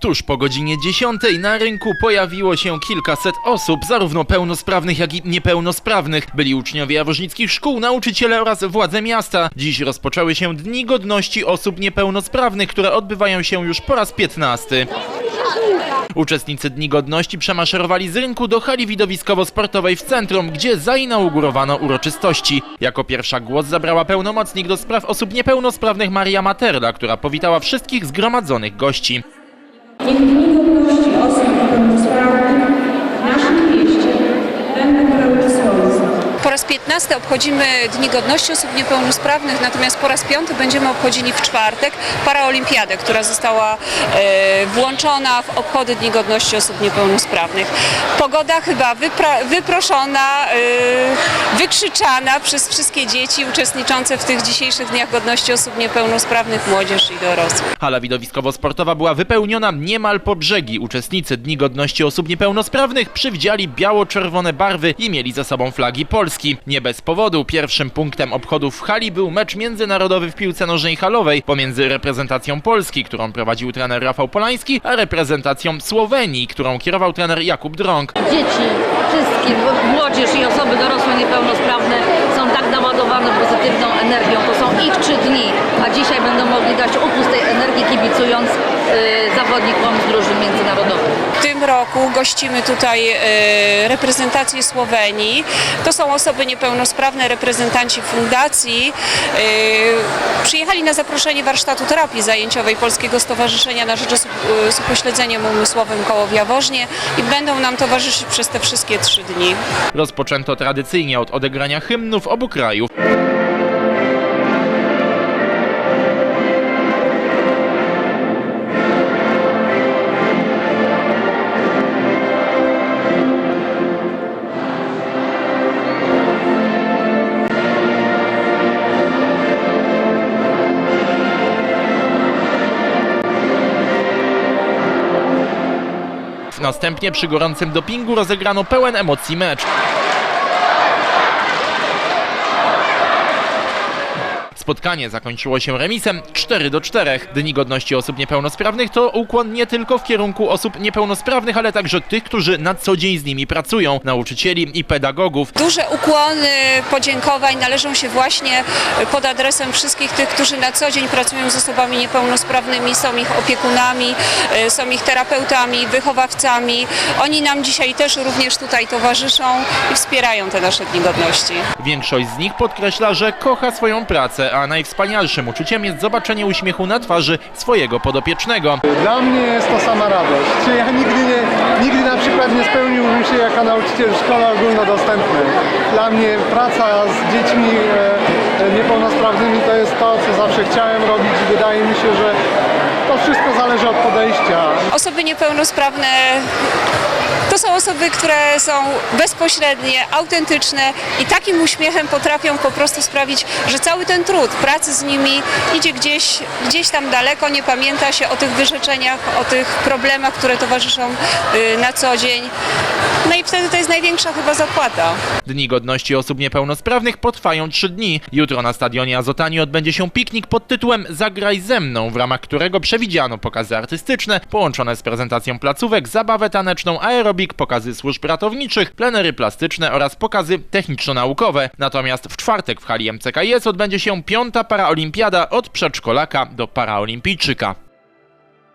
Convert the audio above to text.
Tuż po godzinie 10 na rynku pojawiło się kilkaset osób, zarówno pełnosprawnych, jak i niepełnosprawnych. Byli uczniowie jaworznickich szkół, nauczyciele oraz władze miasta. Dziś rozpoczęły się Dni Godności Osób Niepełnosprawnych, które odbywają się już po raz 15. Uczestnicy Dni Godności przemaszerowali z rynku do hali widowiskowo-sportowej w centrum, gdzie zainaugurowano uroczystości. Jako pierwsza głos zabrała pełnomocnik do spraw osób niepełnosprawnych Maria Materla, która powitała wszystkich zgromadzonych gości. Niech dni godności osób niepełnosprawnych w naszym mieście będą pełne słońca. Po raz 15 obchodzimy Dni Godności Osób Niepełnosprawnych, natomiast po raz piąty będziemy obchodzili w czwartek Paraolimpiadę, która została e, włączona w obchody Dni Godności Osób Niepełnosprawnych. Pogoda chyba wyproszona, e, wykrzyczana przez wszystkie dzieci uczestniczące w tych dzisiejszych Dniach Godności Osób Niepełnosprawnych, młodzież i dorosłych. Hala widowiskowo-sportowa była wypełniona niemal po brzegi. Uczestnicy Dni Godności Osób Niepełnosprawnych przywdziali biało-czerwone barwy i mieli za sobą flagi Polski. Nie bez powodu pierwszym punktem obchodów w hali był mecz międzynarodowy w piłce nożnej halowej pomiędzy reprezentacją Polski, którą prowadził trener Rafał Polański, a reprezentacją Słowenii, którą kierował trener Jakub Drąg. dzieci, wszystkie, młodzież i osoby dorosłe niepełnosprawne są tak naładowane pozytywną energią. To są ich trzy dni, a dzisiaj będą mogli dać upust tej energii kibicując zawodnikom z drużyn międzynarodowych. W tym roku gościmy tutaj e, reprezentację Słowenii. To są osoby niepełnosprawne, reprezentanci fundacji. E, przyjechali na zaproszenie warsztatu terapii zajęciowej Polskiego Stowarzyszenia na rzecz osób z upośledzeniem umysłowym koło w Jaworznie i będą nam towarzyszyć przez te wszystkie trzy dni. Rozpoczęto tradycyjnie od odegrania hymnów obu krajów. Następnie przy gorącym dopingu rozegrano pełen emocji mecz. Spotkanie zakończyło się remisem 4 do 4. Dni Godności Osób Niepełnosprawnych to ukłon nie tylko w kierunku osób niepełnosprawnych, ale także tych, którzy na co dzień z nimi pracują, nauczycieli i pedagogów. Duże ukłony podziękowań należą się właśnie pod adresem wszystkich tych, którzy na co dzień pracują z osobami niepełnosprawnymi, są ich opiekunami, e, są ich terapeutami, wychowawcami. Oni nam dzisiaj też również tutaj towarzyszą i wspierają te nasze Dni Godności. Większość z nich podkreśla, że kocha swoją pracę, a najwspanialszym uczuciem jest zobaczenie uśmiechu na twarzy swojego podopiecznego. Dla mnie jest to sama radość. Ja nigdy, nie, nigdy na przykład nie spełniłbym się jako nauczyciel w szkole ogólnodostępnej. Dla mnie praca z dziećmi e, e, niepełnosprawnymi to jest to, co zawsze chciałem robić i wydaje mi się, że to wszystko zależy od podejścia. Osoby niepełnosprawne to są osoby, które są bezpośrednie, autentyczne i takim uśmiechem potrafią po prostu sprawić, że cały ten trud pracy z nimi idzie gdzieś, gdzieś tam daleko, nie pamięta się o tych wyrzeczeniach, o tych problemach, które towarzyszą y, na co dzień. No i wtedy to jest największa chyba zapłata. Dni Godności Osób Niepełnosprawnych potrwają trzy dni. Jutro na stadionie Azotani odbędzie się piknik pod tytułem Zagraj ze mną, w ramach którego przewidziano pokazy artystyczne połączone z prezentacją placówek, zabawę taneczną, aerobik, pokazy służb ratowniczych, plenery plastyczne oraz pokazy techniczno-naukowe. Natomiast w czwartek w hali MCKS odbędzie się piąta paraolimpiada od przedszkolaka do paraolimpijczyka.